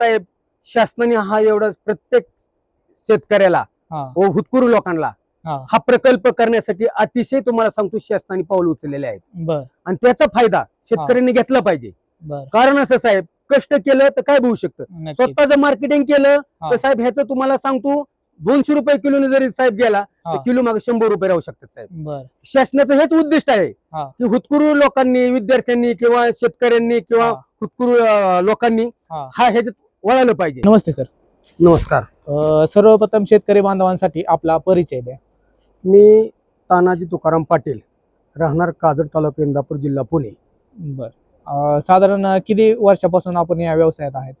साहेब शासनाने हा एवढा प्रत्येक शेतकऱ्याला व हुतकुरू लोकांना हा. प्रकल्प करण्यासाठी अतिशय तुम्हाला सांगतो शासनाने पाऊल उचललेले आहेत. बर. आणि त्याचा फायदा शेतकऱ्यांनी घेतला पाहिजे. बर. कारण असं साहेब कष्ट केलं तर काय होऊ शकतं? नक्कीच. स्वतःच मार्केटिंग केलं. तर साहेब ह्याचं तुम्हाला सांगतो दोनशे रुपये किलोने जरी साहेब गेला. तर किलो मागे शंभर रुपये राहू शकतात साहेब. शासनाचं हेच उद्दिष्ट आहे. की हुतकुरू लोकांनी विद्यार्थ्यांनी किंवा शेतकऱ्यांनी किंवा. हुतकुरू लोकांनी हा. हा ह्याच्यात वळालं पाहिजे. नमस्ते सर. नमस्कार. अ, सर्वप्रथम शेतकरी बांधवांसाठी आपला परिचय द्या. मी तानाजी तुकाराम पाटील राहणार काजड तालुका इंदापूर जिल्हा पुणे. बर. अ, साधारण किती वर्षापासून आपण या व्यवसायात आहेत?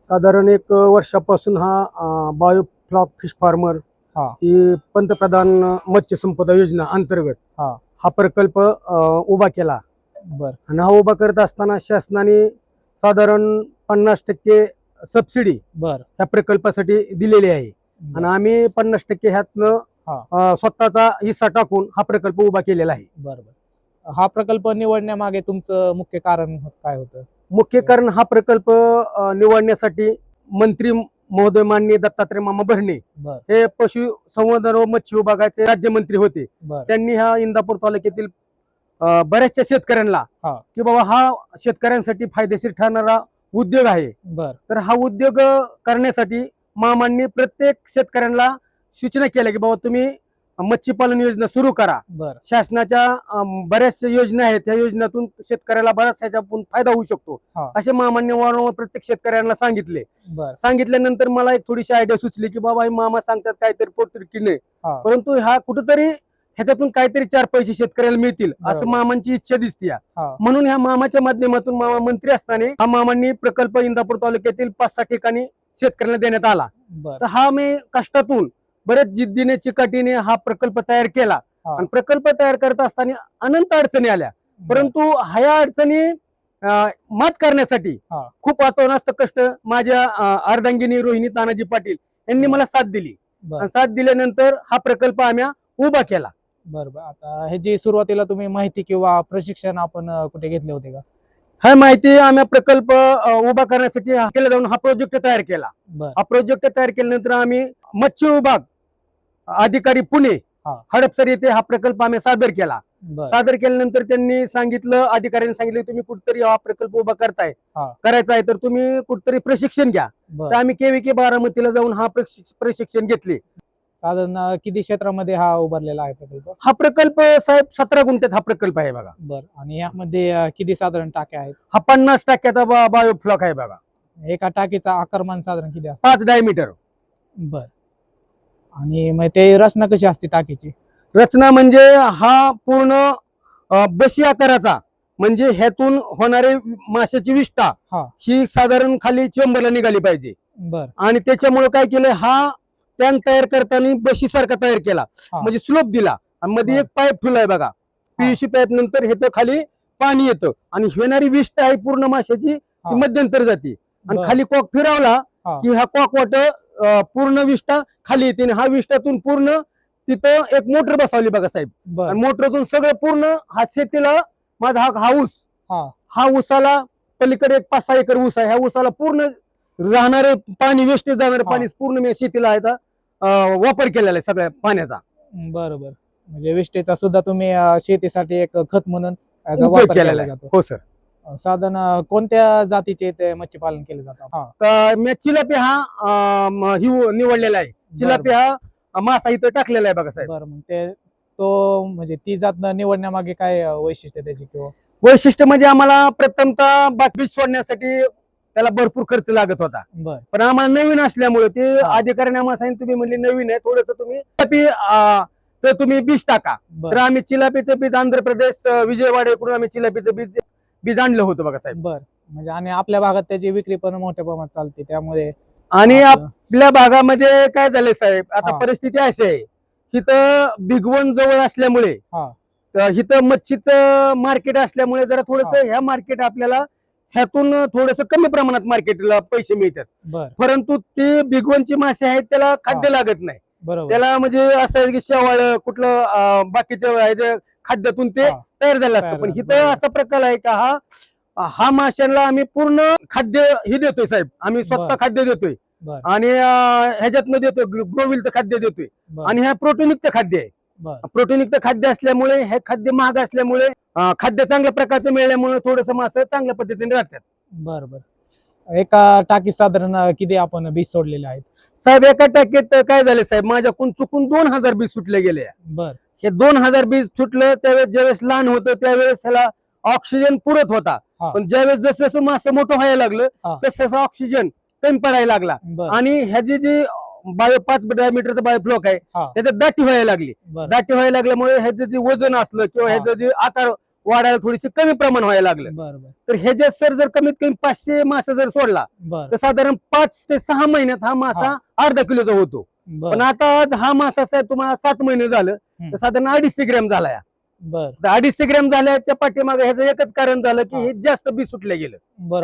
साधारण एक वर्षापासून हा बायोफ्लॉक फिश फार्मर हा. ही पंतप्रधान मत्स्य संपदा योजना अंतर्गत हा. हा प्रकल्प अं, उभा केला. बर. आणि हा उभा करत असताना शासनाने साधारण पन्नास टक्के सबसिडी बर. या प्रकल्पासाठी दिलेली आहे. आणि आम्ही पन्नास टक्के ह्यातनं हा. अं, स्वतःचा हिस्सा टाकून हा प्रकल्प उभा केलेला आहे. बर बर. हा प्रकल्प निवडण्यामागे तुमचं मुख्य कारण काय होतं? मुख्य कारण हा प्रकल्प अं, निवडण्यासाठी मंत्री महोदय माननीय दत्तात्रय मामा भरणे बर. हे पशु संवर्धन व मत्स्य विभागाचे राज्यमंत्री होते. बर. त्यांनी हा इंदापूर तालुक्यातील अं, बऱ्याचशा शेतकऱ्यांना हा. की बाबा हा शेतकऱ्यांसाठी फायदेशीर ठरणारा उद्योग आहे. बर. तर हा उद्योग करण्यासाठी मामांनी प्रत्येक शेतकऱ्यांना सूचना केल्या की बाबा तुम्ही मच्छीपालन योजना सुरू करा. बर. शासनाच्या बऱ्याचशा योजना आहेत. त्या योजनेतून शेतकऱ्याला बराच ह्याच्यातून फायदा होऊ शकतो. असे मामांनी वारंवार प्रत्येक शेतकऱ्यांना सांगितले. सांगितल्यानंतर मला एक थोडीशी आयडिया सुचली की बाबा हे मामा सांगतात काहीतरी पोटतिडकी नाही. परंतु हा कुठंतरी ह्याच्यातून काहीतरी चार पैसे शेतकऱ्याला मिळतील असं. मामांची इच्छा दिसते म्हणून ह्या मामाच्या माध्यमातून मामा मंत्री असताना हा मामांनी प्रकल्प इंदापूर तालुक्यातील पाच सहा ठिकाणी शेतकऱ्यांना देण्यात आला. तर हा मी कष्टातून बरेच जिद्दीने चिकाटीने हा प्रकल्प तयार केला. आणि प्रकल्प तयार करत असताना अनंत अडचणी आल्या. परंतु ह्या अडचणी मात करण्यासाठी. खूप वातावरणास्त कष्ट माझ्या अर्धांगिनी रोहिणी तानाजी पाटील यांनी मला साथ दिली. साथ दिल्यानंतर हा प्रकल्प आम्ही उभा केला. बर बर. आता हे जे सुरुवातीला तुम्ही माहिती किंवा प्रशिक्षण आपण अ, कुठे घेतले होते का? हा माहिती आम्ही प्रकल्प अं, उभा करण्यासाठी हा केला जाऊन हा प्रोजेक्ट तयार केला. बर. हा प्रोजेक्ट तयार केल्यानंतर आम्ही मत्स्य विभाग अधिकारी पुणे हा. हडपसर येथे हा प्रकल्प आम्ही सादर केला. बर. सादर केल्यानंतर त्यांनी सांगितलं अधिकाऱ्यांनी सांगितलं तुम्ही कुठतरी हा प्रकल्प उभा करताय हा. करायचा आहे तर तुम्ही कुठतरी प्रशिक्षण घ्या. बर. तर आम्ही केविके बारामतीला जाऊन हा प्रशिक्ष- प्रशिक्षण घेतले. साधारण किती क्षेत्रामध्ये हा उभारलेला आहे प्रकल्प? हा प्रकल्प साहेब सतरा गुंठ्यात हा प्रकल्प आहे बघा. बर. आणि यामध्ये अ, किती साधारण टाक्या आहेत? हा पन्नास टक्क्याचा बा- बायोफ्लॉक आहे बघा. एका टाकीचा आकारमान साधारण किती असतं? पाच डायमीटर. बर. आणि मग ते रचना कशी असते टाकीची? रचना म्हणजे हा पूर्ण अं, बशी आकाराचा म्हणजे ह्यातून होणारे माशाची विष्ठा हा. ही साधारण खाली चेंबरला निघाली पाहिजे. बर. आणि त्याच्यामुळे काय केलं हा टँक तयार करताना बशी सारखा तयार केला. म्हणजे स्लोप दिला. आणि मध्ये. एक पाईप ठेवलाय बघा. पीयूसी पाईप नंतर हे खाली पाणी येतं. आणि होणारी विष्ट आहे पूर्ण माशाची. ती मध्यंतर जाते. आणि. खाली कॉक फिरवला. की हा कॉक वाट पूर्ण विष्ठा खाली येते. आणि हा विष्ठातून पूर्ण तिथं एक मोटर बसवली बघा साहेब. मोटरतून सगळं पूर्ण हा शेतीला माझा हा हा ऊस हा. हा ऊसाला पलीकडे एक पाच सहा एकर ऊस आहे. ह्या ऊसाला पूर्ण राहणारे पाणी वेस्टेज जाणारे. पाणी पूर्ण मी शेतीला आहे वापर केलेला आहे सगळ्या पाण्याचा. बर बर म्हणजे विष्टेचा सुद्धा तुम्ही अ, शेतीसाठी एक खत म्हणून याचा उपयोग वापर केलेला केला आहे. जातो. हो सर. अ, अ, कोणत्या जातीचे ते मच्छी पालन केले जातं हा. तर मी चिलापी हा अं, म- ही निवडलेला आहे. चिलापी हा मासा इथं टाकलेला आहे बघा साहेब. बरं मग ते तो म्हणजे ती जात निवडण्यामागे काय अ, वैशिष्ट्य त्याची किंवा? वैशिष्ट्य म्हणजे आम्हाला प्रथमतः बाकी सोडण्यासाठी त्याला भरपूर खर्च लागत होता बर पण आम्हाला नवीन असल्यामुळे ते. अधिकाऱ्याने आम्हाला सांगितलं तुम्ही म्हणले नवीन आहे थोडस तुम्ही चिलापी, तर तुम्ही बीज टाका तर आम्ही चिलापीचं बीज आंध्र प्रदेश अं, विजयवाड्याकडून आम्ही चिलापीचं बीज बीज आणलं होतं बघा साहेब बर म्हणजे आणि आपल्या भागात त्याची विक्री पण मोठ्या प्रमाणात चालते त्यामुळे आणि आपलं- आपल्या भागामध्ये काय झालंय साहेब आता. परिस्थिती अशी आहे इथं भिगवण जवळ असल्यामुळे हा. इथं मच्छीचं मार्केट असल्यामुळे जरा थोडस. ह्या मार्केट आपल्याला ह्यातून थोडस कमी प्रमाणात मार्केटला पैसे मिळतात. परंतु ते भिगवणची मासे आहेत त्याला खाद्य लागत नाही. बरोबर. त्याला म्हणजे असं आहे की शेवाळ कुठलं बाकीच्या खाद्यातून ते. तयार झालं असतं. पण इथं. असा प्रकार आहे का हा हा माशांना आम्ही पूर्ण खाद्य हे देतोय साहेब. आम्ही स्वतः. खाद्य देतोय. आणि ह्याच्यातनं देतोय ग्रोविलचं खाद्य देतोय. आणि ह्या प्रोटीनयुक्त खाद्य आहे. प्रोटीनयुक्त खाद्य असल्यामुळे हे खाद्य महाग असल्यामुळे खाद्य चांगल्या प्रकारचं मिळाल्यामुळे थोडस मासं चांगल्या पद्धतीने राहतात. बर बर एका टाकीत साधारण किती आपण बीज सोडलेले आहेत? साहेब एका टाकीत काय झाले साहेब? माझ्याकडून चुकून दोन हजार बीज सुटले गेले. बर. हे दोन हजार बीज सुटलं त्यावेळेस ज्यावेळेस लहान होतं त्यावेळेस ह्याला ऑक्सिजन पुरत होता. पण ज्यावेळेस जसं जसं मासं मोठं व्हायला लागलं. तसं तसं ऑक्सिजन कमी पडायला लागला. आणि ह्याची जी बायो पाच डायमीटरचा बायोफ्लॉक आहे हा. त्याच्यात दाटी व्हायला लागली. दाटी व्हायला लागल्यामुळे ह्याचं जे वजन असलं किंवा. ह्याचं जे आकार वाढायला थोडीशी कमी प्रमाण व्हायला लागलं. तर ह्याच्यात सर जर कमीत कमी पाचशे मासा जर सोडला तर साधारण पाच ते सहा महिन्यात हा मासा अर्धा किलोचा होतो. पण आता आज हा मासा साहेब तुम्हाला सात महिने झालं तर. साधारण अडीचशे ग्रॅम झाला या बर अडीचशे ग्रॅम झाल्याच्या पाठीमागे ह्याचं एकच कारण झालं की हा. हे जास्त बी सुटलं गेलं.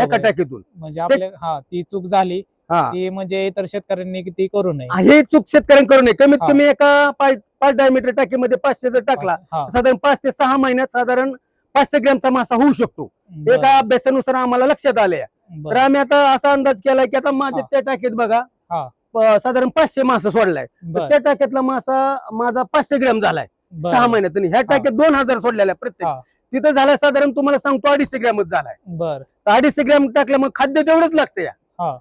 एका टाकीतून. म्हणजे आपल्या हा ती चूक झाली. हा. ती म्हणजे इतर शेतकऱ्यांनी ती करू नये. हे चूक शेतकऱ्यांकडून आहे कमीत हा. कमी एका पाच डायमीटर टाकीमध्ये पाचशे जर टाकला हा. साधारण पाच ते सहा महिन्यात साधारण पाचशे ग्रॅमचा मासा होऊ शकतो. एका अभ्यासानुसार आम्हाला लक्षात आले तर आम्ही आता असा अंदाज केलाय की आता माझ्या. त्या टाकीत बघा साधारण पाचशे मासा सोडलाय. त्या टाक्यातला मासा माझा पाचशे ग्रॅम झालाय. सहा महिन्यात. आणि ह्या टाक्यात दोन हजार सोडलेला आहे प्रत्येक. तिथं झालाय साधारण तुम्हाला सांगतो अडीचशे ग्रॅमच झालाय. बर. तर अडीचशे ग्रॅम टाकल्यामुळे खाद्य तेवढंच लागतं या.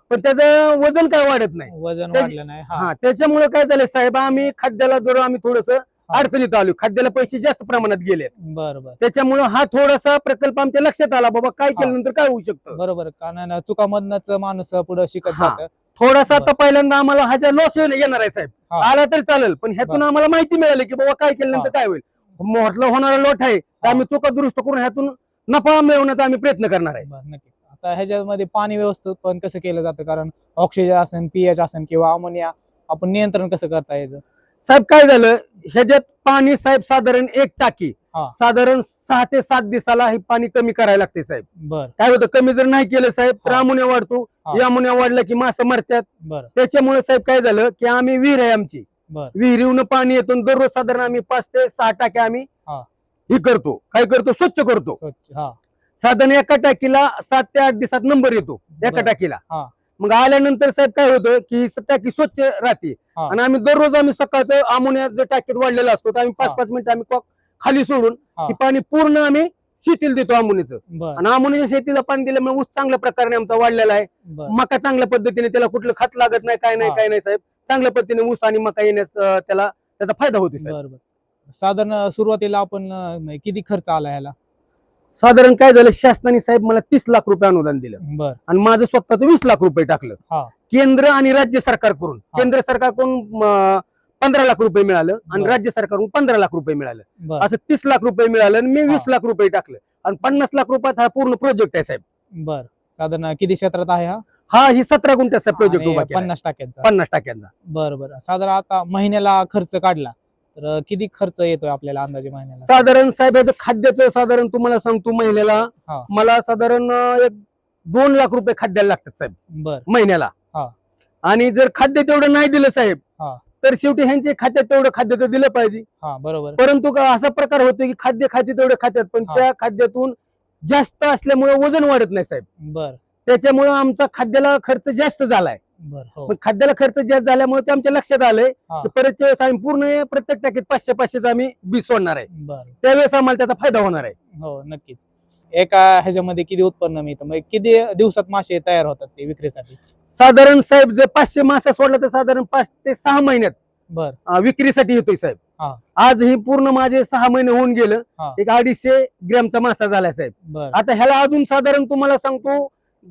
पण त्याचं वजन काय वाढत नाही. वजन त्याची- वाढलं नाही. त्याच्यामुळे काय झालंय साहेब आम्ही खाद्याला जर आम्ही थोडस अडचणीत आलो. खाद्याला पैसे जास्त प्रमाणात गेले बर बर. त्याच्यामुळे हा थोडासा प्रकल्प आमच्या लक्षात आला बाबा काय केल्यानंतर काय होऊ शकतं? बरोबर कारण चुकामधनच माणूस पुढे शिकत. जात थोडासा आता पहिल्यांदा आम्हाला हा ज्या लॉस येणार आहे साहेब. आला तरी चालेल पण ह्यातून. आम्हाला माहिती मिळाली की बाबा काय केल्यानंतर काय होईल. म्हटलं होणारा लोट आहे तर. आम्ही चुका दुरुस्त करून ह्यातून नफा मिळवण्याचा आम्ही प्रयत्न करणार आहे. नक्कीच. आता ह्याच्यामध्ये पाणी व्यवस्थापन कसं केलं जातं? कारण ऑक्सिजन असेल पीएच असेल किंवा अमोनिया आपण नियंत्रण कसं करता याचं? साहेब काय झालं? ह्याच्यात पाणी साहेब साधारण एक टाकी. हा. साधारण सहा ते सात दिवसाला हे पाणी कमी करायला लागते साहेब. बर. काय होतं? कमी जर नाही केलं साहेब तर हा. अमोनिया वाढतो. हा. अमोनिया वाढला की मासं मरतात. बर. त्याच्यामुळे साहेब काय झालं की आम्ही विहीर आहे आमची. बर. पाणी येतो दररोज साधारण आम्ही पाच ते सहा टाक्या आम्ही हा. हे करतो. काय करतो? स्वच्छ करतो. स्वच्छ हा. साधारण एका टाकीला सात ते आठ दिवसात नंबर येतो. एका बरं. टाकीला. हा. मग आल्यानंतर साहेब काय होतं की टाकी स्वच्छ राहते. हा. आणि आम्ही दररोज आम्ही सकाळचं अमोनिया जर टाकीत वाढलेला असतो तर आम्ही पाच हा. पाच मिनिटं आम्ही कॉक खाली सोडून हा. ही पाणी पूर्ण आम्ही शेतीला देतो अमोनियाचं बर. आणि अमोनियाच्या शेतीला पाणी दिल्यामुळे ऊस चांगल्या प्रकारे आमचा वाढलेला आहे. बर. मका चांगल्या पद्धतीने त्याला कुठलं खत लागत नाही काय नाही हा. काय नाही साहेब. चांगल्या पद्धतीने ऊस आणि मका येण्यास अं, त्याला त्याचा फायदा होतो साहेब. बर बर. साधारण सुरुवातीला आपण अं, किती खर्च आला ह्याला? साधारण काय झालं शासनाने साहेब मला तीस लाख रुपये अनुदान दिलं. बर. आणि माझं स्वतःच वीस लाख रुपये टाकलं. हा. केंद्र आणि राज्य सरकारकडून. केंद्र सरकारकडून अं, पंधरा लाख रुपये मिळालं आणि बरं. राज्य सरकारकडून पंधरा लाख रुपये मिळालं. बर. असं तीस लाख रुपये मिळालं आणि मी वीस हा. लाख रुपये टाकलं. आणि पन्नास लाख रुपयात हा पूर्ण प्रोजेक्ट आहे साहेब. बर. साधारण किती क्षेत्रात आहे हा? हा ही सतरा गुंठ्याचा प्रोजेक्ट आणि उभा केला पन्नास टाक्यांचा. पन्नास टाक्यांचा. बर बर. साधारण आता महिन्याला खर्च काढला. तर किती खर्च येतोय आपल्याला अंदाजे महिन्याला साधारण साहेब याचं खाद्याचं साधारण तुम्हाला सांगतो महिन्याला हा. मला साधारण अं, एक दोन लाख रुपये खाद्याला लागतात साहेब बर महिन्याला हा. आणि जर खाद्य तेवढं नाही दिलं साहेब हा. तर शेवटी ह्यांचे खात्यात तेवढं खाद्य तर दिलं पाहिजे हा बरोबर परंतु का असा प्रकार होतो की खाद्य खायचे तेवढे खात्यात पण हा. त्या खाद्यातून जास्त असल्यामुळे वजन वाढत नाही साहेब बर त्याच्यामुळे आमचा खाद्याला खर्च जास्त झालाय मग खाद्याला खर्च जास्त झाल्यामुळे ते आमच्या लक्षात आलंय. हा. वेळेस आम्ही पूर्ण हे प्रत्येक टाकीत पाचशे पाचशेच आम्ही बी सोडणार आहे. त्यावेळेस आम्हाला त्याचा फायदा होणार आहे. हो नक्कीच. एका ह्याच्यामध्ये किती उत्पन्न मिळतं? किती दिवसात मासे तयार होतात ते विक्रीसाठी? साधारण साहेब जर पाचशे मासा सोडला तर साधारण पाच ते सहा महिन्यात बर. विक्रीसाठी येतोय साहेब. हा. आज ही पूर्ण माझे सहा महिने होऊन गेलं. हा. एक अडीचशे ग्रॅमचा मासा झालाय साहेब. आता ह्याला अजून साधारण तुम्हाला सांगतो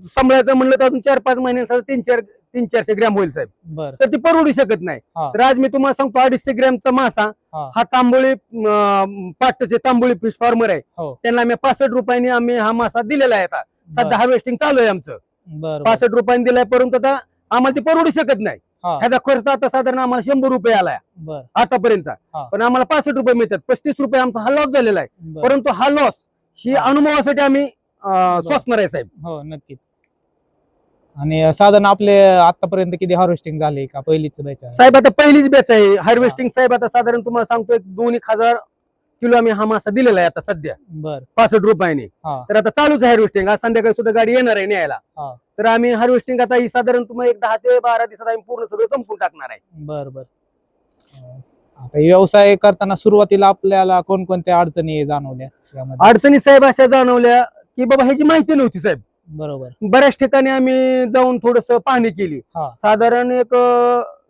सांभाळायचं म्हणलं तर अजून चार पाच महिन्यांसाठी तीन चार तीन चारशे ग्रॅम होईल साहेब बर तर ती परवडू शकत नाही हा. तर आज मी तुम्हाला सांगतो अडीचशे ग्रॅमचा मासा हा. हा तांबोळी अं, पाटचे तांबोळी फिश फार्मर आहे हो. त्यांना आम्ही पासष्ट रुपयांनी आम्ही हा मासा दिलेला आहे आता बर सध्या हार्वेस्टिंग चालू आहे आमचं बर बर. पासष्ट रुपयांनी दिलाय परंतु आता आम्हाला ती परवडू शकत नाही हा. ह्याचा खर्च आता साधारण आम्हाला शंभर रुपये आलाय बर आतापर्यंतचा हा. पण आम्हाला पासष्ट रुपये मिळतात पस्तीस रुपये आमचा हा लॉस झालेला आहे बर परंतु हा लॉस ही. अनुभवासाठी आम्ही सोसणार आहे साहेब. हो नक्कीच. आणि साधारण आपले आतापर्यंत किती हार्वेस्टिंग झाले का पहिलीच बॅच आहे? साहेब आता पहिलीच बॅच आहे. हार्वेस्टिंग साहेब आता साधारण तुम्हाला सांगतो एक दोन एक हजार किलो आम्ही हा मासा दिलेला आहे आता सध्या. बर. पासष्ट रुपयाने. हा. तर आता चालूच आहे हार्वेस्टिंग आज संध्याकाळी सुद्धा गाडी येणार आहे न्यायला. हा. तर आम्ही हार्वेस्टिंग आता ही साधारण तुम्हाला एक दहा ते बारा दिवसात आम्ही पूर्ण सगळं संपून टाकणार आहे. बर बर. अं, आता व्यवसाय करताना सुरुवातीला आपल्याला कोणकोणत्या अडचणी जाणवल्या यामध्ये? अडचणी साहेब अशा जाणवल्या की बाबा ह्याची माहिती नव्हती साहेब. बरोबर. बऱ्याच ठिकाणी आम्ही जाऊन थोडस पाहणी केली. हा. साधारण एक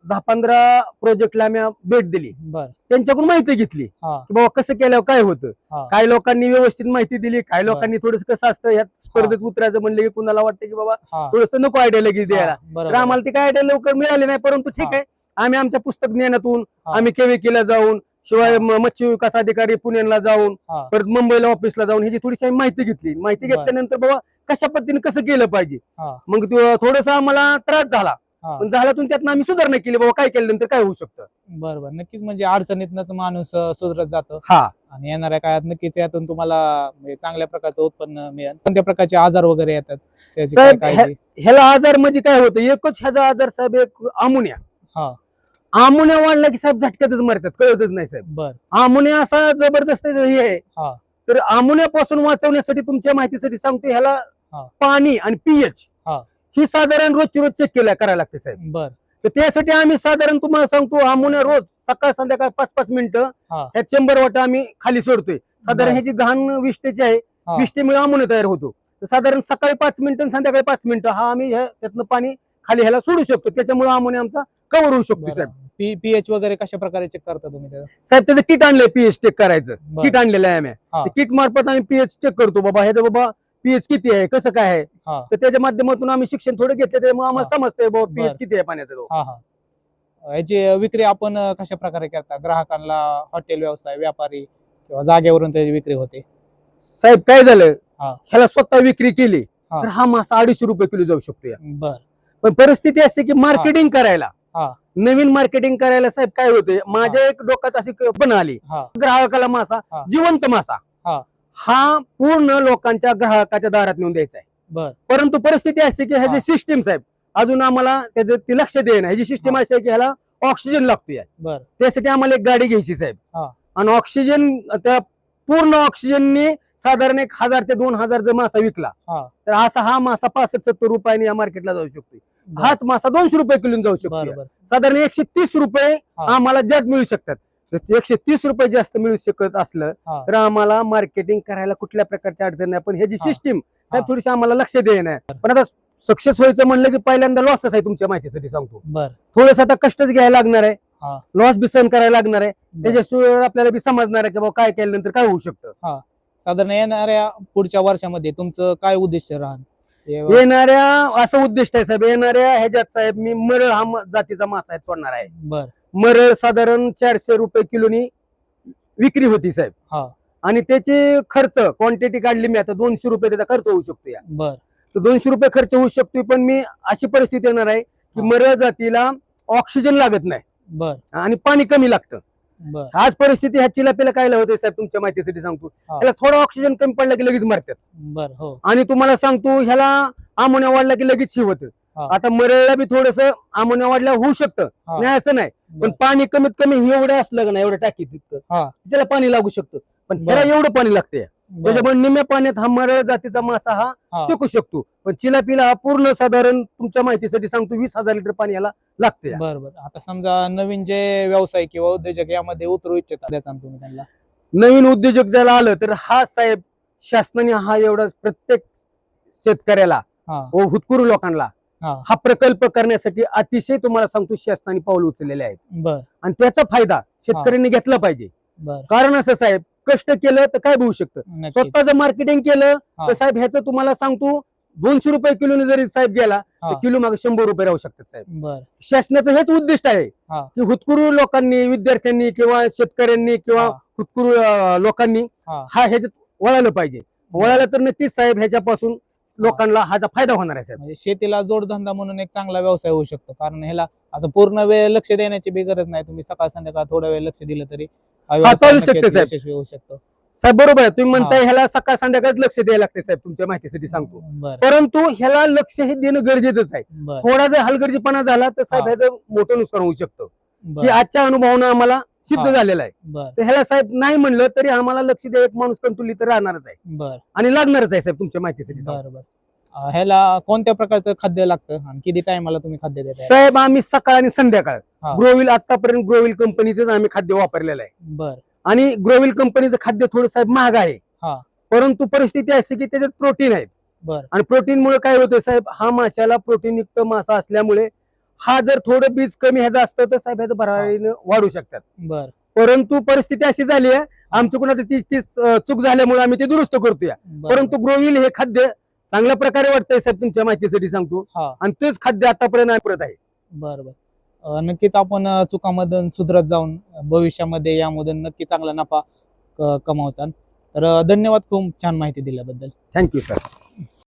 दहा पंधरा प्रोजेक्टला आम्ही भेट दिली. बर. त्यांच्याकडून माहिती घेतली. हा. की बाबा कसं केल्यावर काय होतं. हा. काही लोकांनी व्यवस्थित माहिती दिली काही लोकांनी थोडस कसं असतं ह्यात स्पर्धेत उतरायचं म्हणलं की कुणाला वाटतं की बाबा हा. थोडस नको आयडिया लगेच द्यायला. हा, तर बरोबर आम्हाला ती काय आयडिया लवकर मिळाली नाही परंतु ठीक हा. आहे. आम्ही आमच्या पुस्तक ज्ञानातून हा. आम्ही केविकेला जाऊन शिवाय मत्स्य विकास अधिकारी पुण्याला जाऊन. परत मुंबईला ऑफिसला जाऊन ह्याची थोडीशी माहिती घेतली. माहिती. घेतल्यानंतर बाबा कशा पद्धतीने कसं केलं पाहिजे. मग थोडस आम्हाला त्रास झाला. पण झाल्यातून त्यातनं आम्ही सुधारणा केली. बाबा काय केल्यानंतर काय होऊ शकतं? बरोबर. नक्कीच म्हणजे अडचणीतनच माणूस सुधरत जातो. हा. आणि येणाऱ्या काळात नक्कीच यातून तुम्हाला म्हणजे चांगल्या प्रकारचं उत्पन्न मिळेल. कोणत्या प्रकारचे आजार वगैरे येतात. साहेब, ह्याला आजार म्हणजे काय होतं? एकच ह्याचा आजार साहेब एक आमुन्या हा. आमुन्या वाढला की साहेब झटक्यातच मरतात कळतच नाही साहेब बर आमुन्या असा जबरदस्त हे आहे हा. तर आमुन्यापासून वाचवण्यासाठी तुमच्या माहितीसाठी सांगतो ह्याला हा. पाणी आणि पीएच हा. ही साधारण रोजची रोज चेक केला करायला लागते साहेब बर तर त्यासाठी आम्ही साधारण तुम्हाला सांगतो आमुन्या रोज सकाळ संध्याकाळ पाच पाच मिनिटं हा. ह्या चेंबर वाटा आम्ही खाली सोडतोय साधारण बर. ह्याची घाण विष्टेची आहे हा. विष्टेमुळे आमुन्या तयार होतो तर साधारण सकाळी पाच मिनिटं आणि संध्याकाळी पाच मिनिटं हा आम्ही ह्या- त्यातनं पाणी खाली ह्याला सोडू शकतो त्याच्यामुळे आमुन्या आमचा कव्हर होऊ शकतो साहेब. पीएच वगैरे कशा प्रकारे चेक करता तुम्ही साहेब त्याचं किट आणलंय पीएच चेक करायचं. बर. किट आणलेलं आहे आम्ही. हा. किट मार्फत आम्ही पीएच चेक करतो बाबा. ह्याचं बाबा पीएच किती आहे? कसं काय आहे? हा. तर त्याच्या माध्यमातून आम्ही शिक्षण थोडं घेतलं त्यामुळे आम्हाला समजतंय बाबा बर. पीएच किती आहे पाण्याचा तो. हा हा. याची विक्री आपण अं, कशा प्रकारे करता? ग्राहकांना हॉटेल व्यवसाय व्यापारी किंवा जागेवरून त्याची विक्री होते? साहेब काय झालं? हा. ह्याला स्वतः विक्री केली. हा. तर हा मासा अडीचशे रुपये किलो जाऊ शकतो या. बर. पण परिस्थिती अशी की मार्केटिंग करायला. हा. नवीन मार्केटिंग करायला साहेब काय होते माझ्या एक डोक्यात अशी कल्पना आली ग्राहकाला मासा. जिवंत मासा हा. पूर्ण लोकांच्या ग्राहकाच्या दारात नेऊन द्यायचा आहे परंतु परिस्थिती अशी की. ह्याची सिस्टीम साहेब अजून आम्हाला त्याचं ते लक्ष देणं ह्याची सिस्टीम. अशी आहे की ह्याला ऑक्सिजन लागतोय त्यासाठी आम्हाला एक गाडी घ्यायची साहेब हा. आणि ऑक्सिजन त्या पूर्ण ऑक्सिजनने साधारण एक हजार ते दोन हजार जर मासा विकला हा. तर असा हा मासा पासष्ट सत्तर रुपयाने या मार्केटला जाऊ शकतो. हाच मासा दोनशे रुपये किलो जाऊ शकतो साधारण एकशे तीस रुपये हा. आम्हाला जास्त मिळू शकतात. जर एकशे तीस रुपये जास्त मिळू शकत असलं हा. तर आम्हाला मार्केटिंग करायला कुठल्या प्रकारची अडचण नाही. पण ह्याची हा. सिस्टीम हा. साहेब थोडीशी आम्हाला लक्ष देणं पण आता सक्सेस व्हायचं म्हणलं की पहिल्यांदा लॉसच आहे तुमच्या माहितीसाठी सांगतो. बर. थोडस आता कष्टच घ्यायला लागणार आहे. हा. लॉस बी सहन करायला लागणार आहे. बर. त्याच्याशिवाय आपल्याला बी समजणार आहे की बाबा काय केल्यानंतर काय होऊ शकतं. साधारण येणाऱ्या पुढच्या वर्षामध्ये तुमचं काय उद्दिष्ट राहणार येणाऱ्या असं उद्दिष्ट आहे साहेब येणाऱ्या ह्याच्यात साहेब मी मरळ हा जातीचा मासा आहे सोडणार आहे. बर. मरळ साधारण चारशे रुपये किलोनी विक्री होती साहेब. हा. आणि त्याचे खर्च क्वांटिटी काढली मी आता दोनशे रुपये त्याचा खर्च होऊ शकतो या. बर. तर दोनशे रुपये खर्च होऊ शकतो पण मी अशी परिस्थिती येणार आहे की. मरळ जातीला ऑक्सिजन लागत नाही. बर. आणि पाणी कमी लागतं. आज परिस्थिती ह्या चिलापीला काय होते साहेब तुमच्या माहितीसाठी सांगतो. ह्याला थोडं ऑक्सिजन कमी पडलं की लगेच मरतात बर हो आणि तुम्हाला सांगतो ह्याला आमोनिया वाढला की लगेच शिवत. आता मरळला बी थोडस आमोनिया वाढल्या होऊ शकतं. नाही असं नाही. पण पाणी कमीत कमी एवढं असलं का नाही एवढं तितकं हा. त्याला पाणी लागू शकतं पण. ह्याला एवढं पाणी लागते बर. त्याच्यामुळे निम्या पाण्यात हा मरळ जातीचा मासा हा. टिकू शकतो. पण चिलापीला हा पूर्ण साधारण तुमच्या माहितीसाठी सांगतो वीस हजार लिटर पाणी याला लागते बर बर. आता समजा नवीन जे व्यवसाय किंवा उद्योजक यामध्ये उतरू इच्छिता द्याचा तुम्ही त्यांना. नवीन उद्योजक ज्याला आलं तर हा साहेब शासनाने हा एवढा प्रत्येक शेतकऱ्याला व हुतकुरू लोकांना हा. प्रकल्प करण्यासाठी अतिशय तुम्हाला सांगतो शासनाने पाऊल उचललेले आहेत. आणि त्याचा फायदा शेतकऱ्यांनी घेतला पाहिजे. कारण असं साहेब कष्ट केलं तर काय होऊ शकतं नक्की स्वतःच मार्केटिंग केलं हा. तर साहेब ह्याचं तुम्हाला सांगतो दोनशे रुपये किलोने जरी साहेब गेला तर हा. किलो मागे शंभर रुपये राहू शकतात साहेब शासनाचं हेच उद्दिष्ट आहे हा. की हुतकुरू लोकांनी विद्यार्थ्यांनी किंवा शेतकऱ्यांनी किंवा हा. हुतकुरू लोकांनी हा. हा ह्याच्यात वळालं पाहिजे वळालं तर नक्कीच साहेब ह्याच्यापासून लोकांना ह्याचा फायदा होणार आहे साहेब म्हणजे शेतीला जोडधंदा म्हणून एक चांगला व्यवसाय होऊ शकतो कारण ह्याला असं पूर्ण वेळ लक्ष देण्याची बी गरज नाही तुम्ही सकाळ संध्याकाळ थोडा वेळ लक्ष दिलं तरी हा चालू शकते, साहेब. यशस्वी होऊ शकतो. साहेब बरोबर आहे. तुम्ही म्हणताय ह्याला सकाळ संध्याकाळच लक्ष द्यायला लागते साहेब तुमच्या माहितीसाठी सांगतो. बर. परंतु ह्याला लक्ष हे देणं गरजेचंच आहे. बर. थोडा जर हलगर्जीपणा झाला तर साहेब हा. ह्याचं मोठं नुकसान होऊ शकतं. बर. की आजच्या अनुभवानं आम्हाला सिद्ध हा. झालेला आहे. बर. तर ह्याला साहेब नाही म्हणलं तरी आम्हाला लक्ष द्या एक माणूस कंट्रोल तर राहणारच आहे. बर. आणि लागणारच आहे साहेब तुमच्या माहितीसाठी सांगतो. बर बर. अं, ह्याला कोणत्या प्रकारचं खाद्य लागतं आणि किती टायमाला तुम्ही खाद्य देताय? साहेब आम्ही सकाळ आणि संध्याकाळ. हा. ग्रोविल आतापर्यंत ग्रोविल कंपनीचंच आम्ही खाद्य वापरलेलं आहे. बर. आणि ग्रोविल कंपनीचं खाद्य थोडं साहेब महाग आहे. हा. परंतु परिस्थिती अशी की त्याच्यात प्रोटीन आहे बर. आणि प्रोटीन मुळे काय होतं साहेब हा माशाला प्रोटीन युक्त मासा असल्यामुळे हा जर थोडं बीज कमी ह्याचं असतं तर साहेब ह्याचं भरारीनं वाढू शकतात. बर. परंतु परिस्थिती अशी झाली आहे आमची कुणा तीस तीस अं, चूक झाल्यामुळे आम्ही ते दुरुस्त करतोय. बर, परंतु ग्रोविल हे खाद्य चांगल्या प्रकारे वाटतंय साहेब तुमच्या माहितीसाठी सांगतो. हा. आणि तेच खाद्य आतापर्यंत परत आहे. बर बर. अं, नक्कीच आपण अं, चुकामधून सुधरत जाऊन अं, भविष्यामध्ये यामधून नक्की चांगला नफा क- कमावचा तर अं, धन्यवाद खूप छान माहिती दिल्याबद्दल. Thank you sir